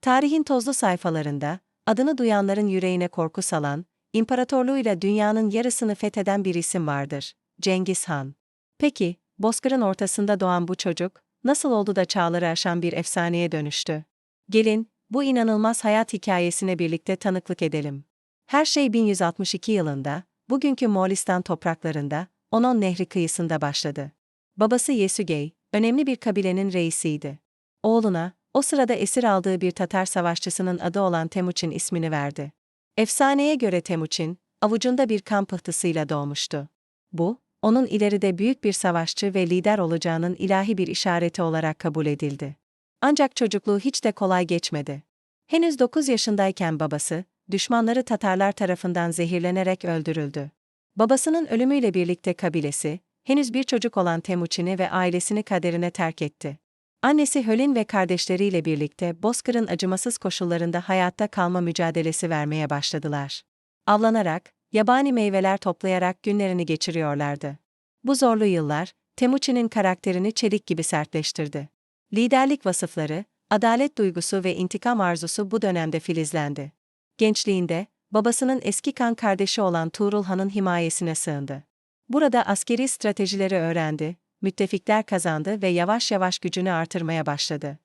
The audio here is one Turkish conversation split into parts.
Tarihin tozlu sayfalarında, adını duyanların yüreğine korku salan, imparatorluğuyla dünyanın yarısını fetheden bir isim vardır, Cengiz Han. Peki, Bozkır'ın ortasında doğan bu çocuk, nasıl oldu da çağları aşan bir efsaneye dönüştü? Gelin, bu inanılmaz hayat hikayesine birlikte tanıklık edelim. Her şey 1162 yılında, bugünkü Moğolistan topraklarında, Onon Nehri kıyısında başladı. Babası Yesügey, önemli bir kabilenin reisiydi. Oğluna, o sırada esir aldığı bir Tatar savaşçısının adı olan Temuçin ismini verdi. Efsaneye göre Temuçin, avucunda bir kan pıhtısıyla doğmuştu. Bu, onun ileride büyük bir savaşçı ve lider olacağının ilahi bir işareti olarak kabul edildi. Ancak çocukluğu hiç de kolay geçmedi. Henüz 9 yaşındayken babası, düşmanları Tatarlar tarafından zehirlenerek öldürüldü. Babasının ölümüyle birlikte kabilesi, henüz bir çocuk olan Temuçin'i ve ailesini kaderine terk etti. Annesi Hölin ve kardeşleriyle birlikte Bozkır'ın acımasız koşullarında hayatta kalma mücadelesi vermeye başladılar. Avlanarak, yabani meyveler toplayarak günlerini geçiriyorlardı. Bu zorlu yıllar, Temuçin'in karakterini çelik gibi sertleştirdi. Liderlik vasıfları, adalet duygusu ve intikam arzusu bu dönemde filizlendi. Gençliğinde, babasının eski kan kardeşi olan Tuğrul Han'ın himayesine sığındı. Burada askeri stratejileri öğrendi, müttefikler kazandı ve yavaş yavaş gücünü artırmaya başladı.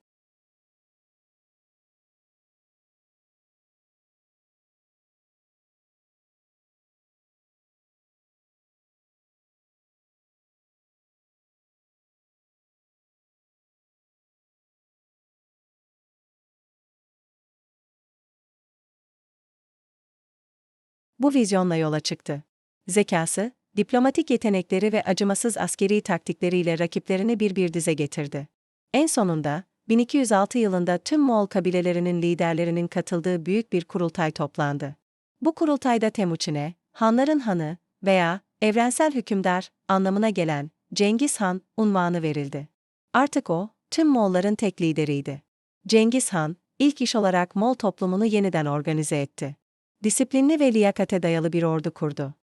Bu vizyonla yola çıktı. Zekası, diplomatik yetenekleri ve acımasız askeri taktikleriyle rakiplerini bir bir dize getirdi. En sonunda, 1206 yılında tüm Moğol kabilelerinin liderlerinin katıldığı büyük bir kurultay toplandı. Bu kurultayda Temuçin'e, Hanların Hanı veya evrensel hükümdar anlamına gelen Cengiz Han unvanı verildi. Artık o, tüm Moğolların tek lideriydi. Cengiz Han, ilk iş olarak Moğol toplumunu yeniden organize etti. Disiplinli ve liyakate dayalı bir ordu kurdu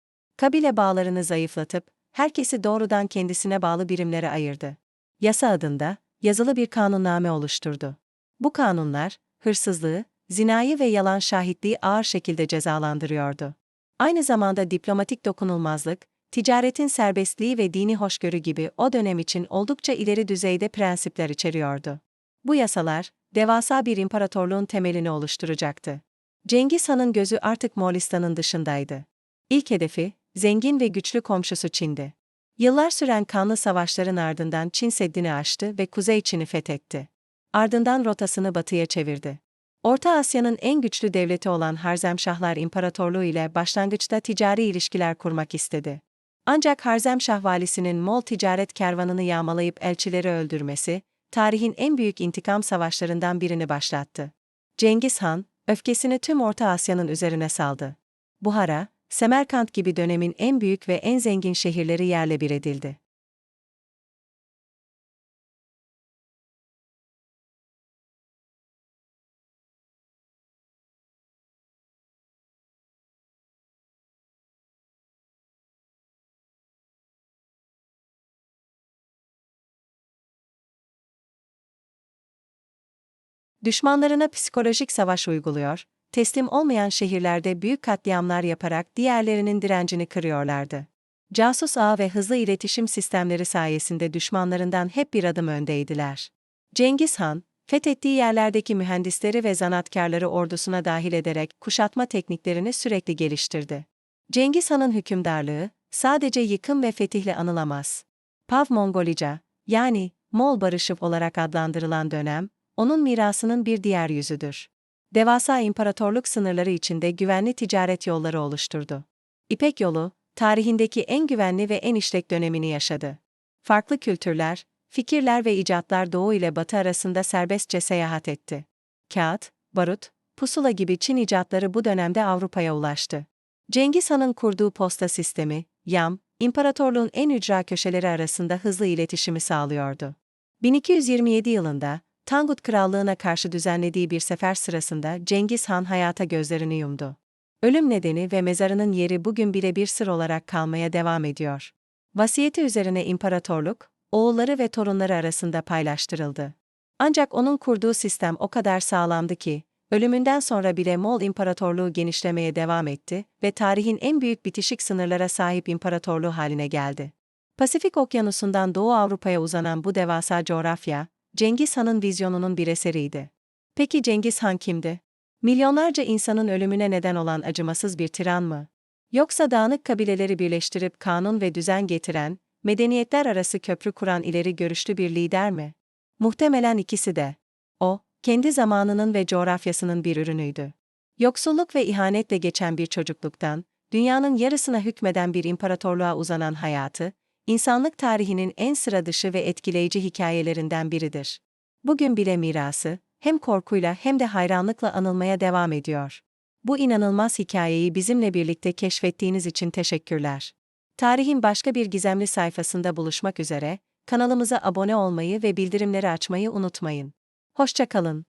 kabile bağlarını zayıflatıp, herkesi doğrudan kendisine bağlı birimlere ayırdı. Yasa adında, yazılı bir kanunname oluşturdu. Bu kanunlar, hırsızlığı, zinayı ve yalan şahitliği ağır şekilde cezalandırıyordu. Aynı zamanda diplomatik dokunulmazlık, ticaretin serbestliği ve dini hoşgörü gibi o dönem için oldukça ileri düzeyde prensipler içeriyordu. Bu yasalar, devasa bir imparatorluğun temelini oluşturacaktı. Cengiz Han'ın gözü artık Moğolistan'ın dışındaydı. İlk hedefi, zengin ve güçlü komşusu Çin'di. Yıllar süren kanlı savaşların ardından Çin Seddi'ni aştı ve Kuzey Çin'i fethetti. Ardından rotasını batıya çevirdi. Orta Asya'nın en güçlü devleti olan Harzemşahlar İmparatorluğu ile başlangıçta ticari ilişkiler kurmak istedi. Ancak Harzemşah valisinin Mol ticaret kervanını yağmalayıp elçileri öldürmesi, tarihin en büyük intikam savaşlarından birini başlattı. Cengiz Han, öfkesini tüm Orta Asya'nın üzerine saldı. Buhara, Semerkant gibi dönemin en büyük ve en zengin şehirleri yerle bir edildi. Düşmanlarına psikolojik savaş uyguluyor, teslim olmayan şehirlerde büyük katliamlar yaparak diğerlerinin direncini kırıyorlardı. Casus ağ ve hızlı iletişim sistemleri sayesinde düşmanlarından hep bir adım öndeydiler. Cengiz Han, fethettiği yerlerdeki mühendisleri ve zanatkarları ordusuna dahil ederek kuşatma tekniklerini sürekli geliştirdi. Cengiz Han'ın hükümdarlığı, sadece yıkım ve fetihle anılamaz. Pav Mongolica, yani Mol barışı olarak adlandırılan dönem, onun mirasının bir diğer yüzüdür devasa imparatorluk sınırları içinde güvenli ticaret yolları oluşturdu. İpek yolu, tarihindeki en güvenli ve en işlek dönemini yaşadı. Farklı kültürler, fikirler ve icatlar Doğu ile Batı arasında serbestçe seyahat etti. Kağıt, barut, pusula gibi Çin icatları bu dönemde Avrupa'ya ulaştı. Cengiz Han'ın kurduğu posta sistemi, YAM, imparatorluğun en ücra köşeleri arasında hızlı iletişimi sağlıyordu. 1227 yılında, Tangut Krallığına karşı düzenlediği bir sefer sırasında Cengiz Han hayata gözlerini yumdu. Ölüm nedeni ve mezarının yeri bugün bile bir sır olarak kalmaya devam ediyor. Vasiyeti üzerine imparatorluk, oğulları ve torunları arasında paylaştırıldı. Ancak onun kurduğu sistem o kadar sağlamdı ki, ölümünden sonra bile Moğol İmparatorluğu genişlemeye devam etti ve tarihin en büyük bitişik sınırlara sahip imparatorluğu haline geldi. Pasifik Okyanusu'ndan Doğu Avrupa'ya uzanan bu devasa coğrafya, Cengiz Han'ın vizyonunun bir eseriydi. Peki Cengiz Han kimdi? Milyonlarca insanın ölümüne neden olan acımasız bir tiran mı? Yoksa dağınık kabileleri birleştirip kanun ve düzen getiren, medeniyetler arası köprü kuran ileri görüşlü bir lider mi? Muhtemelen ikisi de. O, kendi zamanının ve coğrafyasının bir ürünüydü. Yoksulluk ve ihanetle geçen bir çocukluktan, dünyanın yarısına hükmeden bir imparatorluğa uzanan hayatı, insanlık tarihinin en sıra dışı ve etkileyici hikayelerinden biridir. Bugün bile mirası, hem korkuyla hem de hayranlıkla anılmaya devam ediyor. Bu inanılmaz hikayeyi bizimle birlikte keşfettiğiniz için teşekkürler. Tarihin başka bir gizemli sayfasında buluşmak üzere, kanalımıza abone olmayı ve bildirimleri açmayı unutmayın. Hoşça kalın.